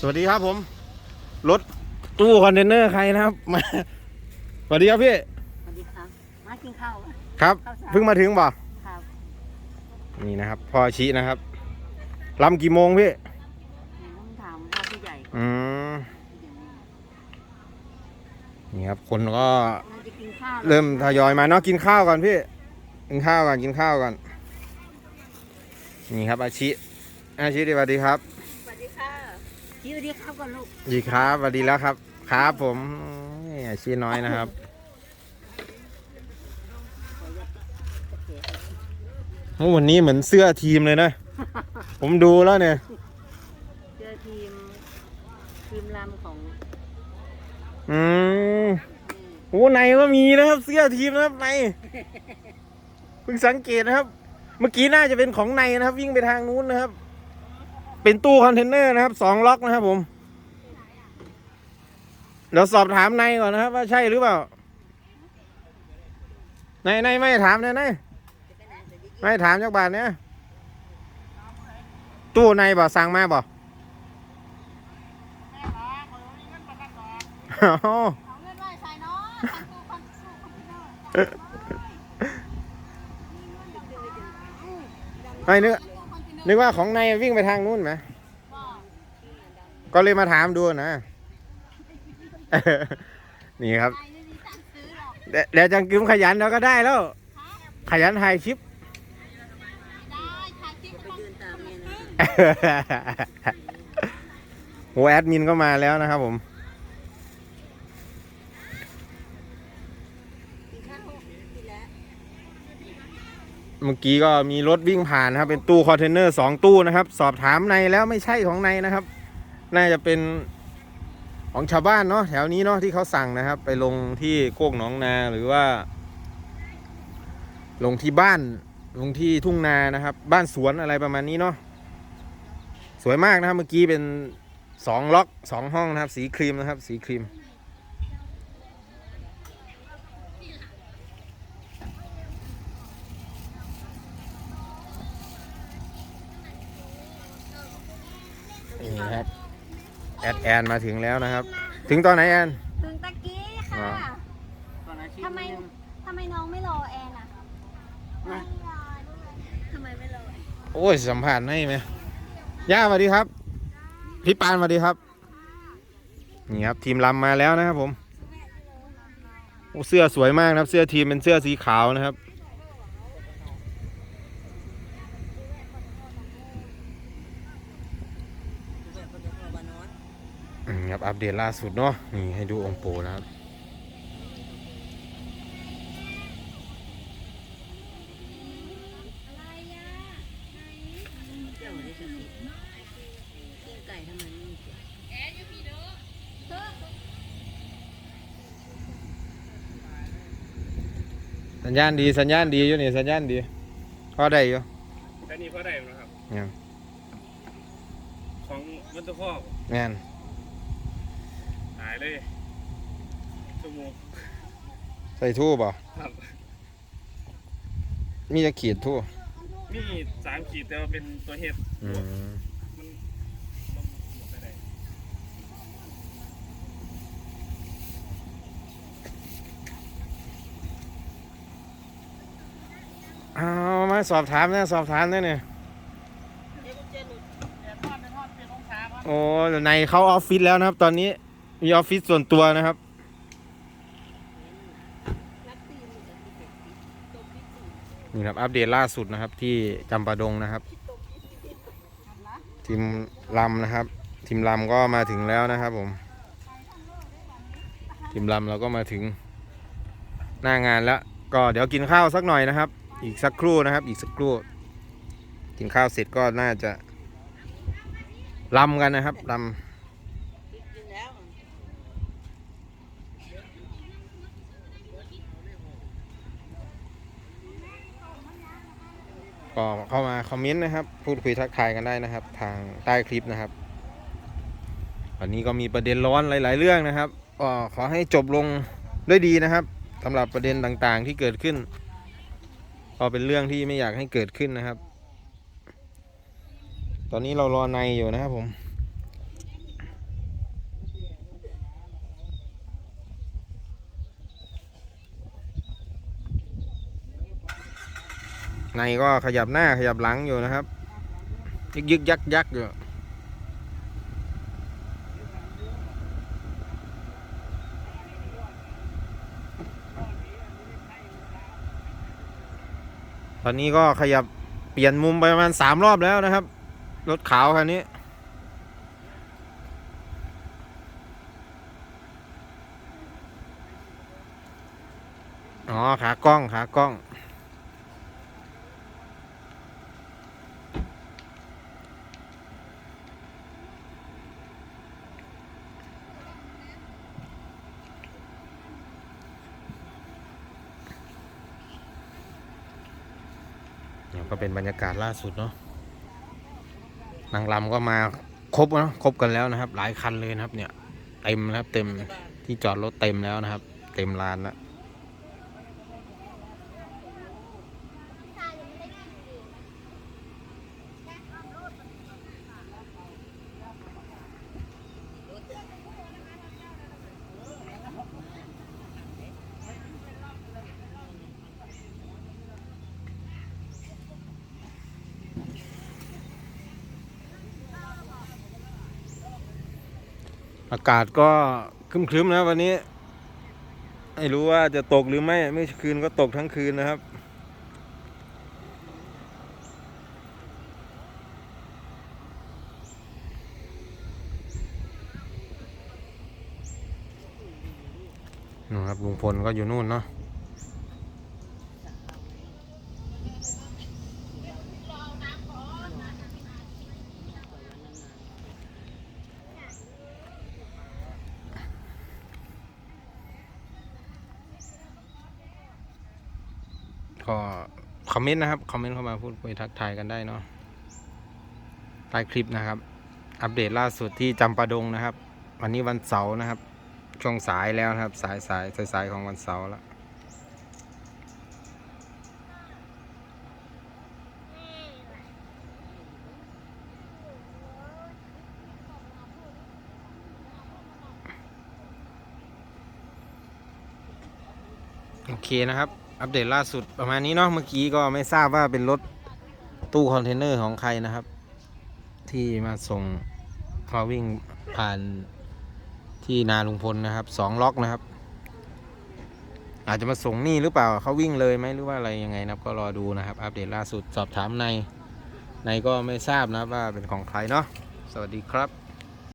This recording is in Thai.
สวัสดีครับผม รถตู้คอนเทนเนอร์ใครนะครับมาสวัสดีครับพี่ สวัสดีครับ มากินข้าวไหมครับข้าวเช้าเพิ่งมาถึงบ่ครับ นี่นะครับพ่อชี้นะครับลำกี่โมงพี่ ต้องถามพ่อผู้ใหญ่อืมนี่ครับ คนก็เราจะกินข้าวเริ่มทยอยมาเนาะกินข้าวก่อนพี่ กินข้าวก่อนกินข้าวก่อน นี่ครับอาชิ อาชิสวัสดีครับสวัสดีค่ะ ชื่อเรียกข้าวก่อนลูกดีครับสวัสดีแล้วครับ ครับผมนี่อาชีน้อยนะครับโอ้วันนี้เหมือนเสื้อทีมเลยนะ ผมดูแล้วเนี่ยเจอทีม ทีมลำของ อืมโอ้ในก็มีนะครับ เสื้อทีมนะครับในเพิ่งสังเกตนะครับ เมื่อกี้น่าจะเป็นของในนะครับ วิ่งไปทางนู้นนะครับ เป็นตู้คอนเทนเนอร์นะครับสองล็อกนะครับผม เดี๋ยวสอบถามในก่อนนะครับ ว่าใช่หรือเปล่าในในไม่ถามนะในไม่ถามจักบาทเนี่ยตู้ในบ่สั่งมาบ่อ๋อเอาเงินไว้ใส่เนาะทางตู้คอนตู้คอนเทนเนอร์ไม่ นึกนึกว่าของในวิ่งไปทางนู้นไหมก็เลยมาถามดูนะ นี่ครับไม่มีตังค์ซื้อหรอกเดี๋ยวเดี๋ยวจังกึมขยันเราก็ได้แล้ว ขยันถ่ายคลิปได้ถ่ายคลิปก็ยืนตามเนี่ยนะโหแอดมินก็มาแล้วนะครับผม กินข้าวกินแล้ว เมื่อกี้ก็มีรถวิ่งผ่านนะครับ เป็นตู้คอนเทนเนอร์สองตู้นะครับ สอบถามในแล้วไม่ใช่ของในนะครับ น่าจะเป็นของชาวบ้านเนาะแถวนี้เนาะที่เขาสั่งนะครับ ไปลงที่โคกหนองนาหรือว่า ลงที่บ้านลงที่ทุ่งนานะครับ บ้านสวนอะไรประมาณนี้เนาะสวยมากนะครับ เมื่อกี้เป็นสองล็อกสองห้องนะครับ สีครีมนะครับ สีครีม นี่ครับแอดแอนมาถึงแล้วนะครับ ถึงตอนไหนแอน ถึงตะกี้อ๋อค่ะก่อนอาชีพทำไมนิดนึงทำไมน้องไม่รอแอนอะนะทำไมไม่รอ โอ้ยสัมผัสให้ไหมย่าสวัสดีครับ พี่ปานสวัสดีครับ นี่ครับทีมลำมาแล้วนะครับผม โอ้เสื้อสวยมากนะครับ เสื้อทีมเป็นเสื้อสีขาวนะครับ ครับอัปเดตล่าสุดเนาะนี่ให้ดูองค์โปนะครับเจ้าได้สักทีกินไก่ทำไมไม่มีเสียงสัญญาณดีสัญญาณดีอยู่นี่สัญญาณดีพอได้อยู่แค่นี้พอได้นะครับยังของมันตะข้องานหายเลยชั่วโมงใส่ทูบบ่ครับมีจะขีดทูบมีสามขีดแต่ว่าเป็นตัวเห็ดอืมมันมันหมดไปไหนเอามาสอบถามนะสอบถามนะเนี่ยโอ้ในเข้าออฟฟิศแล้วนะครับ ตอนนี้ มีออฟฟิศส่วนตัวนะครับ นี่ครับ อัปเดตล่าสุดนะครับที่จำปาดงนะครับ ทีมลำนะครับ ทีมลำก็มาถึงแล้วนะครับผม ทีมลำเราก็มาถึงหน้างานแล้ว ก็เดี๋ยวกินข้าวสักหน่อยนะครับ อีกสักครู่นะครับ อีกสักครู่กินข้าวเสร็จก็น่าจะลำกันนะครับลกินแล้วำ ก็เข้ามาคอมเมนต์นะครับ พูดคุยทักทายกันได้นะครับ ทางใต้คลิปนะครับวันนี้ก็มีประเด็นร้อนหลาย ๆ เรื่องนะครับก็ขอให้จบลงด้วยดีนะครับสำหรับประเด็นต่างๆที่เกิดขึ้นก็เป็นเรื่องที่ไม่อยากให้เกิดขึ้นนะครับ ตอนนี้เรารอในอยู่นะครับผม ในก็ขยับหน้าขยับหลังอยู่นะครับ ยึกยึกยักยักอยู่ตอนนี้ก็ขยับเปลี่ยนมุมไปประมาณสามรอบแล้วนะครับ รถขาวคันนี้อ๋อขากล้องขากล้อง ก็เป็นบรรยากาศล่าสุดเนาะนางรำก็มาครบเนาะครบกันแล้วนะครับ หลายคันเลยนะครับ เนี่ยเต็มนะครับเต็มที่จอดรถเต็มแล้วนะครับ เต็มลานแล้ว อากาศก็ครึ้มๆนะวันนี้ ไม่รู้ว่าจะตกหรือไม่เมื่อคืนก็ตกทั้งคืนนะครับนู่ครับลุงพลก็อยู่นู่นเนาะ ก็คอมเมนต์นะครับคอมเมนต์เข้ามาพูดคุยทักทายกันได้เนาะใต้คลิปนะครับ อัปเดตล่าสุดที่จำปาดงนะครับ วันนี้วันเสาร์นะครับ ช่วงสายแล้วนะครับ สายสายสายสายของวันเสาร์แล้วโอเคนะครับ อัปเดตล่าสุดประมาณนี้เนาะเมื่อกี้ก็ไม่ทราบว่าเป็นรถตู้คอนเทนเนอร์ของใครนะครับ ที่มาส่งมาวิ่งผ่านที่นาลุงพลนะครับสองล็อกนะครับ อาจจะมาส่งนี่หรือเปล่าเขาวิ่งเลยไหมหรือว่าอะไรยังไงนะครับก็รอดูนะครับ อัปเดตล่าสุดสอบถามในในก็ไม่ทราบนะครับว่าเป็นของใครเนาะสวัสดีครับ